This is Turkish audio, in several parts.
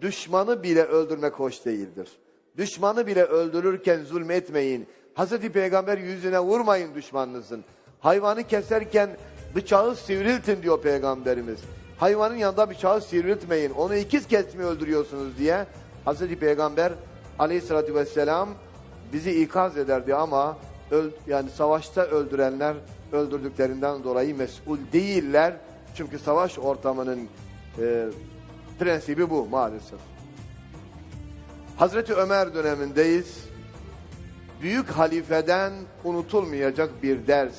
Düşmanı bile öldürmek hoş değildir. Düşmanı bile öldürürken zulmetmeyin. Hazreti Peygamber yüzüne vurmayın düşmanınızın. Hayvanı keserken bıçağı sivriltin diyor Peygamberimiz. Hayvanın yanında bıçağı sivriltmeyin. Onu ikiz kez mi öldürüyorsunuz diye Hazreti Peygamber aleyhissalatü vesselam bizi ikaz ederdi ama yani savaşta öldürenler öldürdüklerinden dolayı mesul değiller. Çünkü savaş ortamının e, prensibi bu maalesef. Hazreti Ömer dönemindeyiz. Büyük halifeden unutulmayacak bir ders.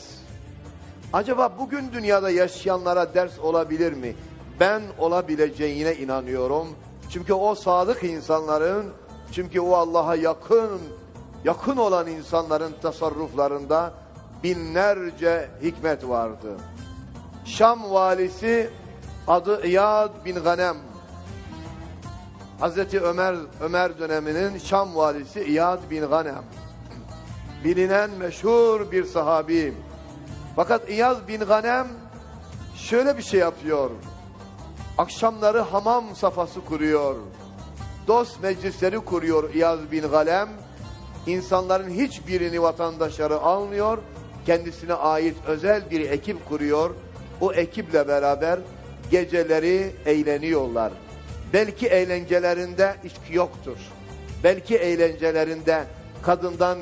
Acaba bugün dünyada yaşayanlara ders olabilir mi? Ben olabileceğine inanıyorum. Çünkü o sadık insanların, çünkü o Allah'a yakın, yakın olan insanların tasarruflarında binlerce hikmet vardı. Şam valisi adı İyad bin Ganem. Hazreti Ömer Ömer döneminin Şam valisi İyad bin Ganem. Bilinen meşhur bir sahabi. Fakat İyad bin Ganem şöyle bir şey yapıyor. Akşamları hamam safhası kuruyor. Dost meclisleri kuruyor İyad bin Galem. İnsanların hiçbirini vatandaşları almıyor. Kendisine ait özel bir ekip kuruyor. O ekiple beraber geceleri eğleniyorlar. Belki eğlencelerinde içki yoktur. Belki eğlencelerinde kadından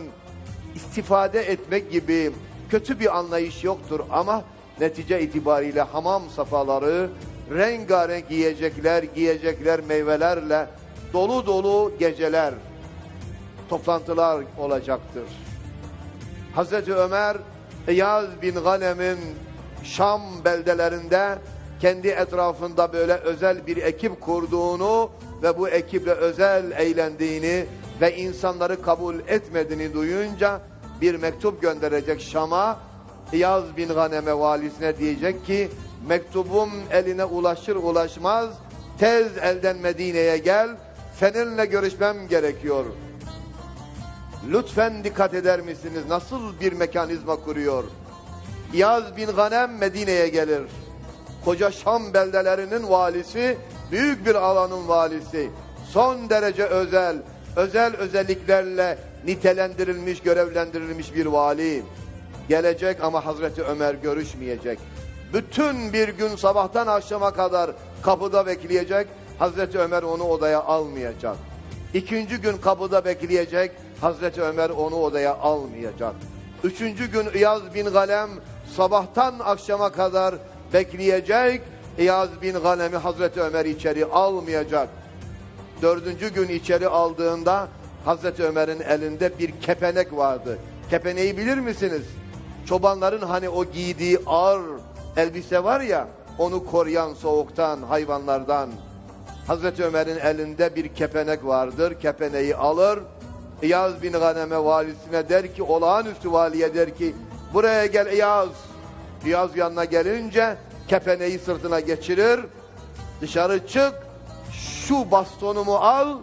istifade etmek gibi kötü bir anlayış yoktur ama netice itibariyle hamam safaları rengarenk yiyecekler, giyecekler meyvelerle dolu dolu geceler, toplantılar olacaktır. Hazreti Ömer İyaz bin Ganem'in Şam beldelerinde kendi etrafında böyle özel bir ekip kurduğunu ve bu ekiple özel eğlendiğini ve insanları kabul etmediğini duyunca bir mektup gönderecek Şam'a. İyaz bin Ganem'e valisine diyecek ki mektubum eline ulaşır ulaşmaz tez elden Medine'ye gel seninle görüşmem gerekiyor. Lütfen dikkat eder misiniz? Nasıl bir mekanizma kuruyor? İyaz bin Ganem Medine'ye gelir. Koca Şam beldelerinin valisi, büyük bir alanın valisi. Son derece özel, özel özelliklerle nitelendirilmiş, görevlendirilmiş bir vali. Gelecek ama Hazreti Ömer görüşmeyecek. Bütün bir gün sabahtan akşama kadar kapıda bekleyecek. Hazreti Ömer onu odaya almayacak. İkinci gün kapıda bekleyecek. Hazreti Ömer onu odaya almayacak. Üçüncü gün İyaz bin Galem sabahtan akşama kadar bekleyecek. İyaz bin Galem'i Hazreti Ömer içeri almayacak. Dördüncü gün içeri aldığında Hazreti Ömer'in elinde bir kepenek vardı. Kepeneği bilir misiniz? Çobanların hani o giydiği ağır elbise var ya, onu koruyan soğuktan, hayvanlardan. Hazreti Ömer'in elinde bir kepenek vardır. Kepeneği alır. İyaz bin Ganem'e valisine der ki, olağanüstü valiye der ki, buraya gel İyaz. İyaz yanına gelince kepeneği sırtına geçirir. Dışarı çık, şu bastonumu al,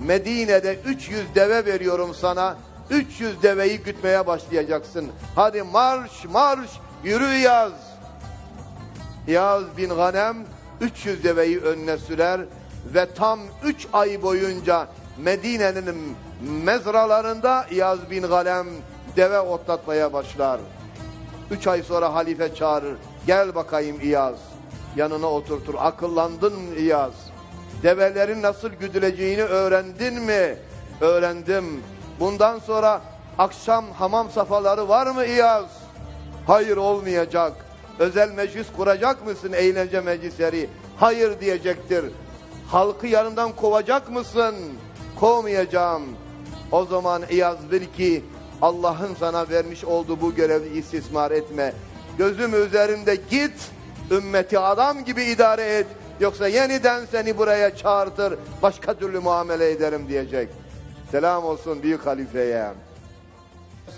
Medine'de 300 deve veriyorum sana. 300 deveyi gütmeye başlayacaksın. Hadi marş marş yürü yaz. Yaz bin Ganem 300 deveyi önüne sürer ve tam 3 ay boyunca Medine'nin mezralarında İyaz bin Galem deve otlatmaya başlar. Üç ay sonra halife çağırır. Gel bakayım İyaz. Yanına oturtur. Akıllandın İyaz? Develerin nasıl güdüleceğini öğrendin mi? Öğrendim. Bundan sonra akşam hamam safaları var mı İyaz? Hayır olmayacak. Özel meclis kuracak mısın eğlence meclisleri? Hayır diyecektir. Halkı yanından kovacak mısın? Kovmayacağım. O zaman İyaz bil ki Allah'ın sana vermiş olduğu bu görevi istismar etme. Gözüm üzerinde git, ümmeti adam gibi idare et. Yoksa yeniden seni buraya çağırtır, başka türlü muamele ederim diyecek. Selam olsun büyük halifeye.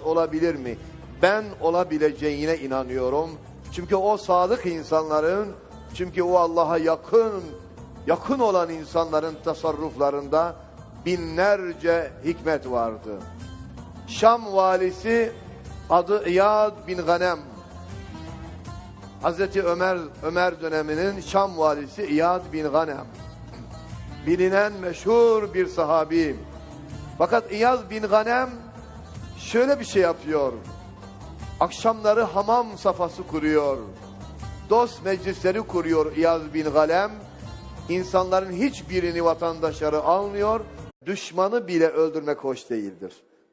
Olabilir mi? Ben olabileceğine inanıyorum. Çünkü o sadık insanların, çünkü o Allah'a yakın, yakın olan insanların tasarruflarında binlerce hikmet vardı. Şam valisi adı İyad bin Ganem. Hazreti Ömer Ömer döneminin Şam valisi İyad bin Ganem. bilinen meşhur bir sahabi. Fakat İyaz bin Ganem şöyle bir şey yapıyor. Akşamları hamam safhası kuruyor. Dost meclisleri kuruyor İyaz bin Galem. İnsanların hiçbirini vatandaşları almıyor. Düşmanı bile öldürmek hoş değildir.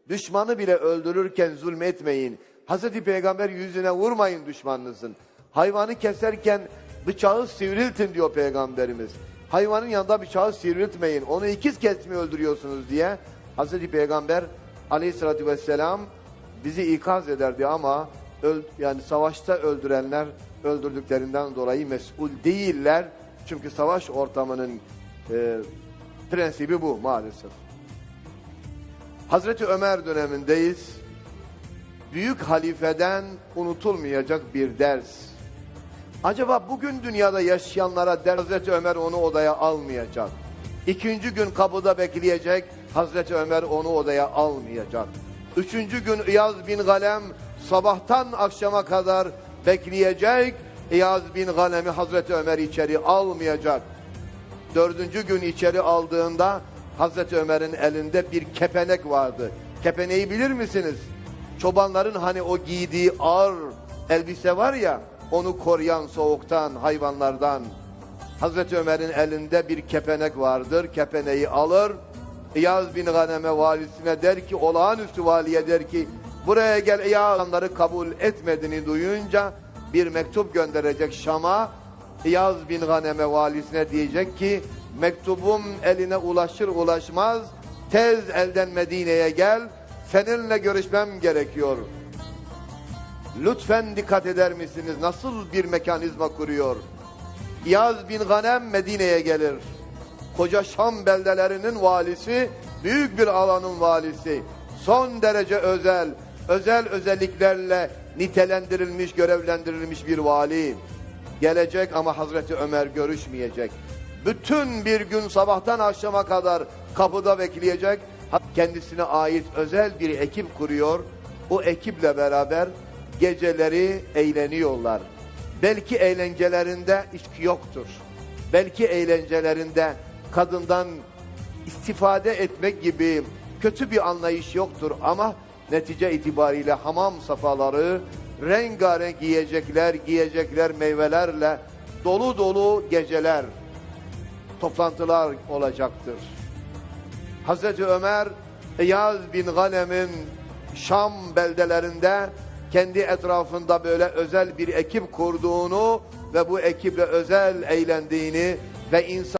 Düşmanı bile öldürürken zulmetmeyin. Hazreti Peygamber yüzüne vurmayın düşmanınızın. Hayvanı keserken bıçağı sivriltin diyor Peygamberimiz. Hayvanın yanında bıçağı sivriltmeyin. Onu ikiz kesmi öldürüyorsunuz diye Hazreti Peygamber aleyhissalatü vesselam bizi ikaz ederdi ama yani savaşta öldürenler öldürdüklerinden dolayı mesul değiller. Çünkü savaş ortamının e, prensibi bu maalesef. Hazreti Ömer dönemindeyiz. Büyük halifeden unutulmayacak bir ders. Acaba bugün dünyada yaşayanlara der Hazreti Ömer onu odaya almayacak. İkinci gün kapıda bekleyecek. Hazreti Ömer onu odaya almayacak. Üçüncü gün İyaz bin Galem sabahtan akşama kadar bekleyecek. İyaz bin Galem'i Hazreti Ömer içeri almayacak. Dördüncü gün içeri aldığında Hazreti Ömer'in elinde bir kepenek vardı. Kepeneği bilir misiniz? Çobanların hani o giydiği ağır elbise var ya, onu koruyan soğuktan, hayvanlardan. Hazreti Ömer'in elinde bir kepenek vardır. Kepeneği alır. İyaz bin Ganem'e valisine der ki, olağanüstü valiye der ki, buraya gel İyaz'ları kabul etmediğini duyunca bir mektup gönderecek Şam'a. İyaz bin Ganem'e valisine diyecek ki, mektubum eline ulaşır ulaşmaz, tez elden Medine'ye gel, seninle görüşmem gerekiyor. Lütfen dikkat eder misiniz? Nasıl bir mekanizma kuruyor? İyaz bin Ganem Medine'ye gelir. Koca Şam beldelerinin valisi, büyük bir alanın valisi. Son derece özel, özel özelliklerle nitelendirilmiş, görevlendirilmiş bir vali. Gelecek ama Hazreti Ömer görüşmeyecek. Bütün bir gün sabahtan akşama kadar kapıda bekleyecek. Kendisine ait özel bir ekip kuruyor. O ekiple beraber geceleri eğleniyorlar. Belki eğlencelerinde içki yoktur. Belki eğlencelerinde kadından istifade etmek gibi kötü bir anlayış yoktur ama netice itibariyle hamam safaları rengarenk giyecekler, giyecekler meyvelerle dolu dolu geceler, toplantılar olacaktır. Hazreti Ömer İyaz bin Ganem'in Şam beldelerinde kendi etrafında böyle özel bir ekip kurduğunu ve bu ekiple özel eğlendiğini ve insan